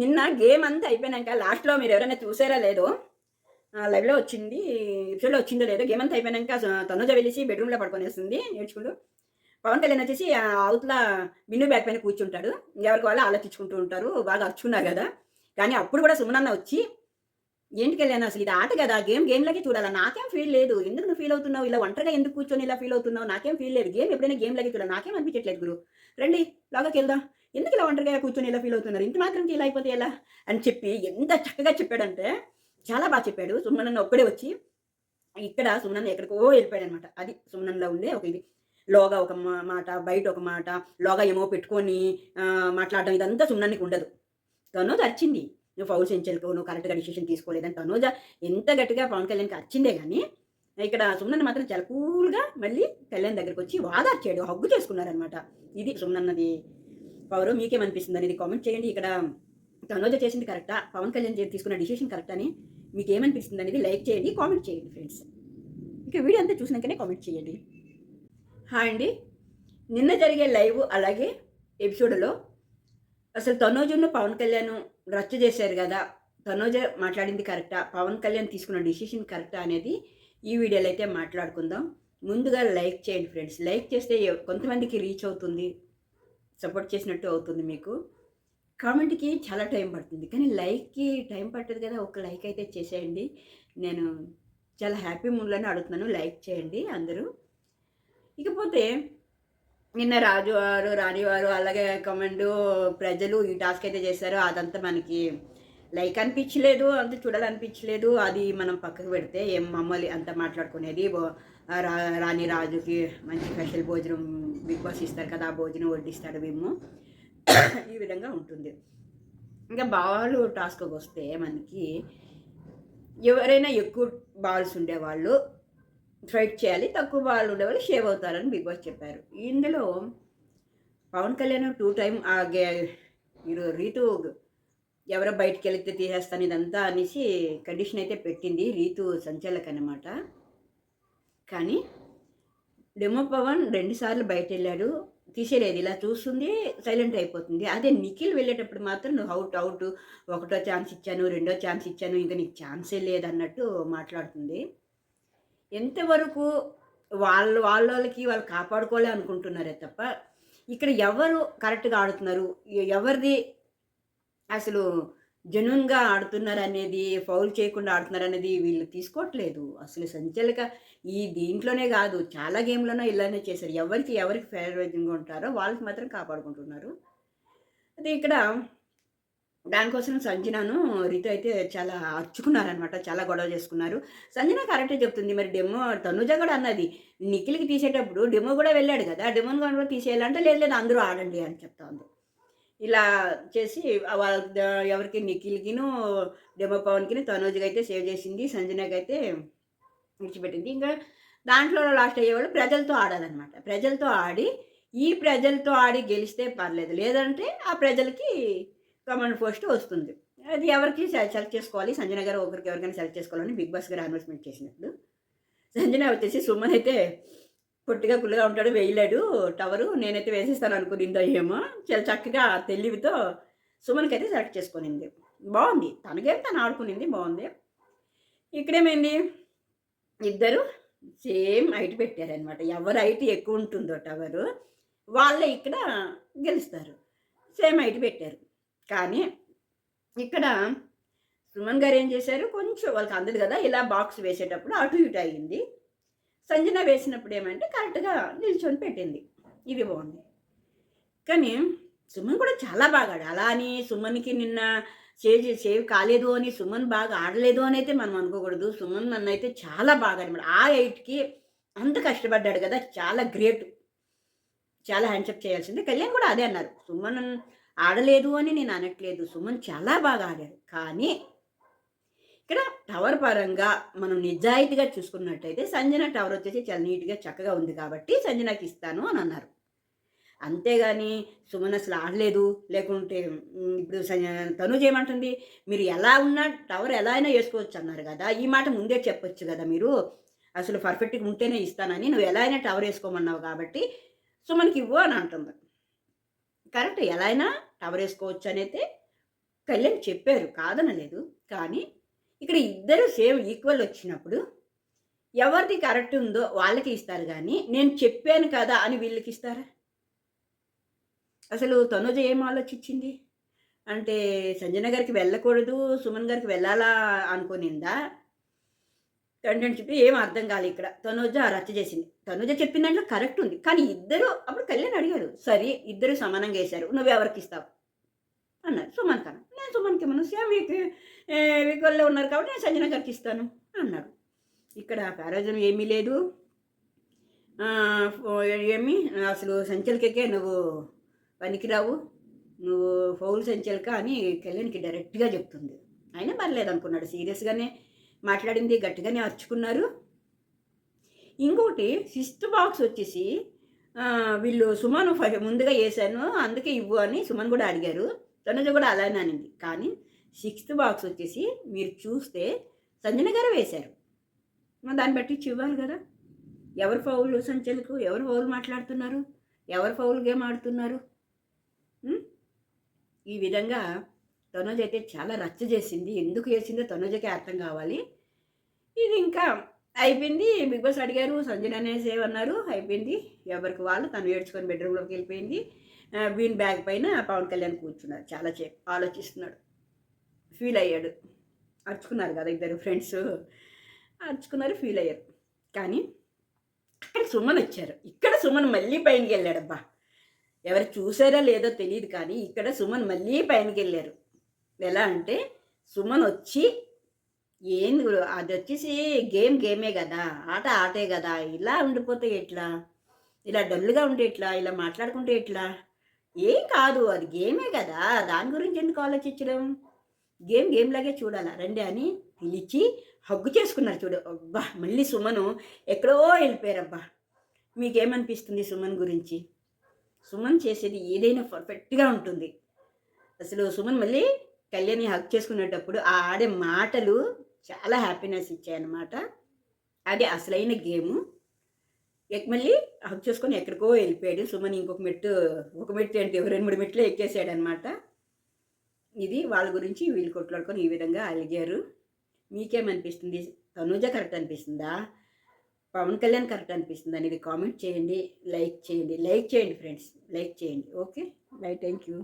నిన్న గేమ్ అంతా అయిపోయినాక లాస్ట్లో మీరు ఎవరైనా చూసారా లేదో లైవ్లో వచ్చింది ఎపిసోడ్లో వచ్చిందో లేదో గేమ్ అంతా అయిపోయినాక తనుజ వెళ్ళేసి బెడ్రూమ్లో పడుకొనేస్తుంది నేర్చుకుంటూ పవన్ కళ్యాణ్ వచ్చేసి ఆ అవతల బిన్ను బ్యాగ్ పైన కూర్చుంటాడు. ఎవరికి వాళ్ళు ఆలోచించుకుంటూ ఉంటారు బాగా అర్చుకున్నారు కదా. కానీ అప్పుడు కూడా సుమనన్న వచ్చి ఏంటి కళ్యాణ్ అసలు ఇది ఆట కదా గేమ్ గేమ్లకి చూడాలా? నాకేం ఫీల్ లేదు. ఎందుకు నువ్వు ఫీల్ అవుతున్నావు? ఇలా ఒంటరిగా ఎందుకు కూర్చొని ఇలా ఫీల్ అవుతున్నావు? నాకేం ఫీల్ లేదు. గేమ్ ఎప్పుడైనా గేమ్లకి చూడాలి? నాకేం అనిపించట్లేదు గురు. రండి లాగాకి వెళ్దాం. ఎందుకు ఇలా ఒంటరిగా కూర్చొని ఇలా ఫీల్ అవుతున్నారు? ఇంత మాత్రం ఇలా అయిపోతే ఎలా? అని చెప్పి ఎంత చక్కగా చెప్పాడంటే చాలా బాగా చెప్పాడు. సుమనన్న ఒక్కడే వచ్చి ఇక్కడ సుమనన్న ఎక్కడికో వెళ్ళిపోయాడు అనమాట అది సుమనన్నలో ఉండే ఒక ఇది. లోగా ఒక మాట బయట ఒక మాట లోగా ఏమో పెట్టుకొని మాట్లాడడం ఇదంతా సుమనన్నకి ఉండదు. తనోజ్ అరిచింది. నువ్వు ఫౌల్ సెంచర్కు నువ్వు కరెక్ట్గా డిసిషన్ తీసుకోలేదని. తనోజ ఎంత గట్టిగా పవన్ కళ్యాణ్కి వచ్చిందే కానీ ఇక్కడ సుమనన్న మాత్రం చాలా కూల్గా మళ్ళీ కళ్యాణ్ దగ్గరికి వచ్చి వాదార్చాడు హగ్గు చేసుకున్నారనమాట. ఇది సుమనన్నది పవర్ మీకేమనిపిస్తుంది అనేది కామెంట్ చేయండి. ఇక్కడ తనోజ చేసింది కరెక్టా పవన్ కళ్యాణ్ తీసుకున్న డిసిషన్ కరెక్ట్ అని మీకు ఏమనిపిస్తుంది అనేది లైక్ చేయండి కామెంట్ చేయండి ఫ్రెండ్స్ ఇక వీడియో అంతా చూసినాకనే కామెంట్ చేయండి. హాయ్ అండి. నిన్న జరిగే లైవ్ అలాగే ఎపిసోడ్లో అసలు తనోజును పవన్ కళ్యాణ్ రచ్చ చేశారు కదా? తనోజ మాట్లాడింది కరెక్టా పవన్ కళ్యాణ్ తీసుకున్న డిసిషన్ కరెక్టా అనేది ఈ వీడియోలో అయితే మాట్లాడుకుందాం. ముందుగా లైక్ చేయండి ఫ్రెండ్స్ లైక్ చేస్తే కొంతమందికి రీచ్ అవుతుంది. సపోర్ట్ చేసినట్టు అవుతుంది మీకు. కామెంట్కి చాలా టైం పడుతుంది. కానీ లైక్కి టైం పట్టదు కదా ఒక లైక్ అయితే చేసేయండి. నేను చాలా హ్యాపీ మూడ్లోనే అడుగుతున్నాను లైక్ చేయండి అందరూ. ఇకపోతే నిన్న రాజువారు రాణివారు అలాగే కమెండు ప్రజలు ఈ టాస్క్ అయితే చేశారో. అదంతా మనకి లైక్ అనిపించలేదు అంత చూడాలనిపించలేదు. అది మనం పక్కకు పెడితే ఏం మమ్మల్ని అంత మాట్లాడుకునేది. బో- రాణి రాజుకి మంచి స్పెషల్ భోజనం బిగ్ బాస్ ఇస్తారు కదా ఆ భోజనం వడ్డిస్తాడు మేము ఈ విధంగా ఉంటుంది. ఇంకా బాలు టాస్క్కి వస్తే మనకి ఎవరైనా ఎక్కువ బాల్స్ ఉండేవాళ్ళు ఫైట్ చేయాలి తక్కువ బాల్ ఉండేవాళ్ళు షేవ్ అవుతారని బిగ్ బాస్ చెప్పారు. ఇందులో పవన్ కళ్యాణ్ టూ టైం ఆ గే మీరు రీతు ఎవరో బయటికి వెళితే తీసేస్తాను ఇదంతా అనేసి కండిషన్ అయితే పెట్టింది రీతు సంచాలక్ అనమాట కానీ డెమో పవన్ రెండుసార్లు బయట వెళ్ళాడు తీసేయలేదు ఇలా చూస్తుంది సైలెంట్ అయిపోతుంది. అదే నిఖిల్ వెళ్ళేటప్పుడు మాత్రం నువ్వు అవుట్ అవుట్ ఒకటో ఛాన్స్ ఇచ్చాను రెండో ఛాన్స్ ఇచ్చాను ఇంకా నీకు ఛాన్సే లేదన్నట్టు మాట్లాడుతుంది. ఎంతవరకు వాళ్ళు వాళ్ళకి వాళ్ళు కాపాడుకోలే అనుకుంటున్నారే తప్ప ఇక్కడ ఎవరు కరెక్ట్గా ఆడుతున్నారు? ఎవరిది అసలు జెన్యున్గా ఆడుతున్నారు అనేది ఫౌల్ చేయకుండా ఆడుతున్నారనేది వీళ్ళు తీసుకోవట్లేదు. అసలు సంచలక ఈ దీంట్లోనే కాదు చాలా గేమ్లోనే ఇలానే చేశారు. ఎవరికి ఎవరికి ఫేవరేజ్గా ఉంటారో వాళ్ళకి మాత్రం కాపాడుకుంటున్నారు. అదే ఇక్కడ దానికోసం సంజనాను రితు అయితే చాలా అచ్చుకున్నారనమాట చాలా గొడవ చేసుకున్నారు. సంజన కరెక్టే చెప్తుంది మరి డెమో తనుజ కూడా అన్నది నిఖిల్కి తీసేటప్పుడు డెమో కూడా వెళ్ళాడు కదా డెమోని కూడా తీసేయాలంటే లేదు లేదు అందరూ ఆడండి అని చెప్తా ఉంది. ఇలా చేసి వాళ్ళ ఎవరికి నిఖిల్కిను డెమో పవన్కి తనోజ్కి అయితే సేవ్ చేసింది సంజనకి అయితే విడిచిపెట్టింది. ఇంకా దాంట్లో లాస్ట్ అయ్యేవాళ్ళు ప్రజలతో ఆడాలన్నమాట. ప్రజలతో ఆడి ఈ ప్రజలతో ఆడి గెలిస్తే పర్లేదు. లేదంటే ఆ ప్రజలకి కమాండ్ పోస్ట్ వస్తుంది. అది ఎవరికి సెలెక్ట్ చేసుకోవాలి? సంజన గారు ఒకరికి ఎవరికైనా సెలెక్ట్ చేసుకోవాలని బిగ్ బాస్ గారు అనౌన్స్మెంట్ చేసినప్పుడు. సంజన వచ్చేసి సుమన్ అయితే పొట్టిగా కుళ్ళగా ఉంటాడు వేయలేడు. టవరు నేనైతే వేసేస్తాను అనుకునిందో ఏమో. చాలా చక్కగా తెలివితో సుమన్కి అయితే సెలెక్ట్ చేసుకునింది. బాగుంది. తనకే తను ఆడుకునింది బాగుంది. ఇక్కడేమైంది? ఇద్దరు సేమ్ హైట్ పెట్టారనమాట ఎవరు హైట్ ఎక్కువ ఉంటుందో టవరు వాళ్ళే ఇక్కడ గెలుస్తారు. సేమ్ హైట్ పెట్టారు. కానీ ఇక్కడ సుమన్ గారు ఏం చేశారు? కొంచెం వాళ్ళకి అందదు కదా ఇలా బాక్స్ వేసేటప్పుడు అటు ఇటు అయ్యింది సంజన వేసినప్పుడు ఏమంటే కరెక్ట్గా నిల్చొని పెట్టింది. ఇది బాగుంది కానీ సుమన్ కూడా చాలా బాగా అలా అని సుమన్కి నిన్న సేవ్ సేవ్ కాలేదు అని సుమన్ బాగా ఆడలేదు అని అయితే మనం అనుకోకూడదు. సుమన్ నన్ను అయితే చాలా బాగా అనమాట ఆ ఎయిట్కి అంత కష్టపడ్డాడు కదా. చాలా గ్రేట్. చాలా హ్యాండ్సప్ చేయాల్సిందే. కళ్యాణ్ కూడా అదే అన్నారు. సుమన్ ఆడలేదు అని నేను అనట్లేదు. సుమన్ చాలా బాగా ఆడాడు. కానీ ఇక్కడ టవర్ పరంగా మనం నిజాయితీగా చూసుకున్నట్టయితే సంజన టవర్ వచ్చేసి చాలా నీట్గా చక్కగా ఉంది కాబట్టి సంజనకి ఇస్తాను అని అన్నారు. అంతేగాని సుమన్ అసలు ఆడలేదు లేకుంటే ఇప్పుడు సంజ- తనుజ్ ఏమంటుంది మీరు ఎలా ఉన్నా టవర్ ఎలా అయినా వేసుకోవచ్చు అన్నారు కదా ఈ మాట ముందే చెప్పొచ్చు కదా మీరు అసలు పర్ఫెక్ట్గా ఉంటేనే ఇస్తానని నువ్వు ఎలా అయినా టవర్ వేసుకోమన్నావు కాబట్టి సుమన్కి ఇవ్వు అని అంటుంది. కరెక్ట్ ఎలా అయినా టవర్ వేసుకోవచ్చు అని అయితే కళ్యాణ్ చెప్పారు కాదనలేదు కానీ ఇక్కడ ఇద్దరు సేమ్ ఈక్వల్ వచ్చినప్పుడు ఎవరిది కరెక్ట్ ఉందో వాళ్ళకి ఇస్తారు కానీ నేను చెప్పాను కదా అని వీళ్ళకి ఇస్తారా? అసలు తనుజ ఏం ఆలోచించింది? అంటే సంజన గారికి వెళ్ళకూడదు సుమన్ గారికి వెళ్ళాలా అనుకునిందా కంటెంట్ చెప్పి ఏం అర్థం కాలే ఇక్కడ. తనుజ రచ్చ చేసింది. తనుజ చెప్పిన దాంట్లో కరెక్ట్ ఉంది. కానీ ఇద్దరు అప్పుడు కళ్యాణ్ అడిగాడు సరే ఇద్దరు సమానంగా వేశారు నువ్వు ఎవరికి ఇస్తావు? అన్నారు సుమన్ కన్నా నేను సుమన్కి ఇవ్వను సేమ్ వీక్ ఉన్నారు కాబట్టి నేను సంజన గారికి ఇస్తాను అన్నాడు ఇక్కడ ప్రయోజనం ఏమీ లేదు. ఏమి? అసలు సంచలకే నువ్వు పనికిరావు. నువ్వు ఫౌల్ సంచలిక అని కళ్యాణ్కి డైరెక్ట్గా చెప్తుంది. అయినా పర్లేదు అనుకున్నాడు. సీరియస్గానే మాట్లాడింది గట్టిగానే అర్చుకున్నారు. ఇంకోటి సిక్స్త్ బాక్స్ వచ్చేసి వీళ్ళు సుమన్ ఫ- ముందుగా వేశాను అందుకే ఇవ్వు అని సుమన్ కూడా అడిగారు. తనుజ కూడా అలానే అనింది. కానీ సిక్స్త్ బాక్స్ వచ్చేసి మీరు చూస్తే సంజన గారు వేశారు. దాన్ని బట్టి ఇవ్వాలి కదా. ఎవరు ఫౌల్ సంచలకు? ఎవరు ఫౌల్ మాట్లాడుతున్నారు? ఎవరు ఫౌల్ గేమ్ ఆడుతున్నారు? ఈ విధంగా తనుజ అయితే చాలా రచ్చ చేసింది. ఎందుకు చేసిందో తనుజకే అర్థం కావాలి. ఇది ఇంకా అయిపోయింది. బిగ్ బాస్ అడిగారు సంజన అనేసి ఏమన్నారు అయిపోయింది. ఎవరికి వాళ్ళు తను ఏడ్చుకొని బెడ్రూమ్లోకి వెళ్ళిపోయింది. బీన్ వీన్ బ్యాగ్ పైన పవన్ కళ్యాణ్ కూర్చున్నారు చాలా చే ఆలోచిస్తున్నాడు. ఫీల్ అయ్యాడు. అరుచుకున్నారు కదా ఇద్దరు ఫ్రెండ్స్ అరుచుకున్నారు ఫీల్ అయ్యారు. కానీ అక్కడ సుమన్ వచ్చారు. ఇక్కడ సుమన్ మళ్ళీ పైనకి వెళ్ళాడబ్బా. ఎవరు చూసారో లేదో తెలియదు కానీ ఇక్కడ సుమన్ మళ్ళీ పైనకి వెళ్ళారు. ఎలా అంటే సుమన్ వచ్చి ఏంది అది వచ్చేసి గేమ్ గేమే కదా ఆట ఆటే కదా ఇలా ఉండిపోతే ఎట్లా? ఇలా డల్గా ఉంటే ఎట్లా? ఇలా మాట్లాడుకుంటే ఎట్లా? ఏం కాదు అది గేమే కదా. దాని గురించి ఎందుకు ఆలోచించడం? గేమ్ గేమ్ లాగే చూడాలా? రండి అని పిలిచి హగ్గు చేసుకున్నారు చూడు. అబ్బా మళ్ళీ సుమను ఎక్కడో వెళ్ళిపోయారబ్బా. మీకేమనిపిస్తుంది సుమన్ గురించి? సుమన్ చేసేది ఏదైనా పర్ఫెక్ట్గా ఉంటుంది. అసలు సుమన్ మళ్ళీ కళ్యాణి హక్ చేసుకునేటప్పుడు ఆ ఆడే మాటలు చాలా హ్యాపీనెస్ ఇచ్చాయన్నమాట. అది అసలైన గేము. మళ్ళీ హక్ చేసుకొని ఎక్కడికో వెళ్ళిపోయాడు. సుమన్ ఇంకొక మెట్టు ఒక మెట్టు అంటే రెండు మూడు మెట్లు ఎక్కేసాడు అనమాట ఇది వాళ్ళ గురించి వీళ్ళు కొట్లాడుకొని ఈ విధంగా అలిగారు. మీకేమనిపిస్తుంది? తనూజ కరెక్ట్ అనిపిస్తుందా? పవన్ కళ్యాణ్ కరెక్ట్ అనిపిస్తుంది అనేది కామెంట్ చేయండి. లైక్ చేయండి. లైక్ చేయండి ఫ్రెండ్స్. లైక్ చేయండి. ఓకే? బై. Thank you